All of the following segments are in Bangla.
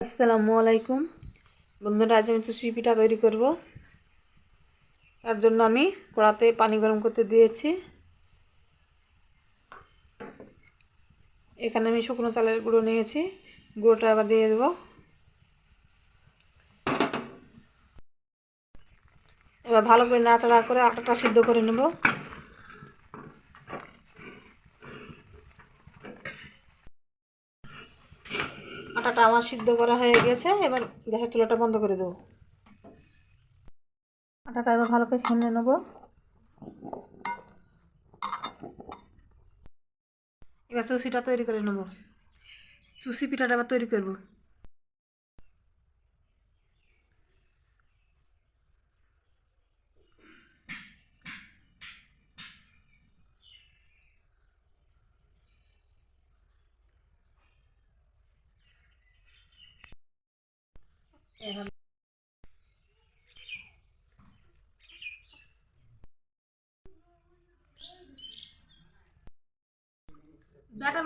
আসসালামু আলাইকুম। বন্ধুরা, আজ আমি চুষি পিঠা তৈরি করব। তার জন্য আমি কড়াতে পানি গরম করতে দিয়েছি। এখানে আমি শুকনো চালের গুঁড়ো নিয়েছি। গুঁড়োটা আবার দিয়ে দেবো। এবার ভালো করে নাড়াচাড়া করে আটাটা সিদ্ধ করে নেব। আটাটা আমার সিদ্ধ করা হয়ে গেছে, এবার গ্যাসের চুলাটা বন্ধ করে দেবো। আটাটা এবার ভালো করে ফেলে নেব। এবার চুষিটা তৈরি করে নেব। চুষি পিঠাটা এবার তৈরি করব।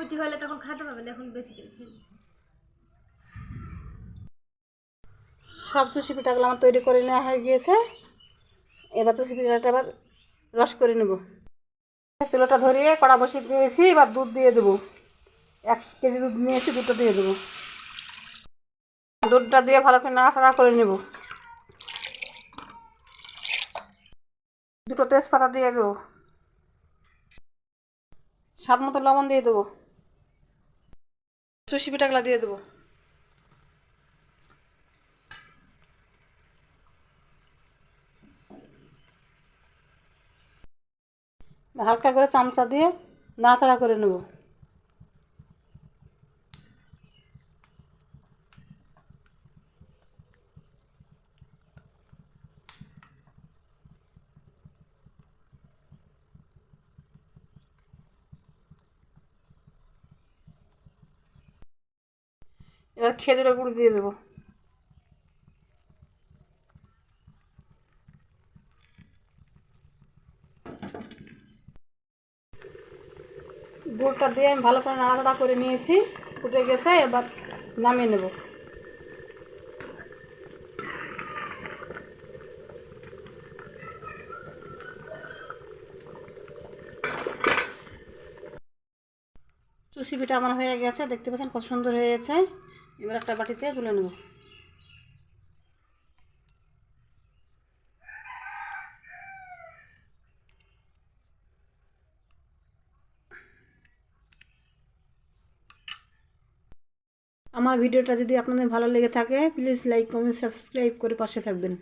বেটি হলে তখন পাবেন এখন বেশি। সব চুষি পিঠাগুলো আমার তৈরি করে নেওয়া হয়ে গিয়েছে। এবার চুষি পিঠাটা এবার রস করে নেব। চুলোটা ধরিয়ে কড়া বসিয়ে দিয়েছি, এবার দুধ দিয়ে দেবো। এক কেজি দুধ নিয়েছি দুটো দিয়ে দেবো। দুধটা দিয়ে ভালো করে নাড়াচাড়া করে নেব। দুটো তেজপাতা দিয়ে দেবো। স্বাদ মতো লবণ দিয়ে দেবো। চুষি পিঠাগুলা দিয়ে দেবো। হালকা করে চামচা দিয়ে নাড়াচাড়া করে নেব। এবার খেজুরের গুঁড়ি দিয়ে দেবো। গুড়টা দিয়ে আমি ভালো করে নাড়াচাড়া করে নিয়েছি, ফুটে গেছে, এবার নামিয়ে নেব। চুষি পিঠা আমার হয়ে গেছে, দেখতে পাচ্ছেন কত সুন্দর হয়েছে এবার একটা বাটিতে তুলে নেব। আমার ভিডিওটা যদি আপনাদের ভালো লেগে থাকে প্লিজ লাইক কমেন্ট সাবস্ক্রাইব করে পাশে থাকবেন।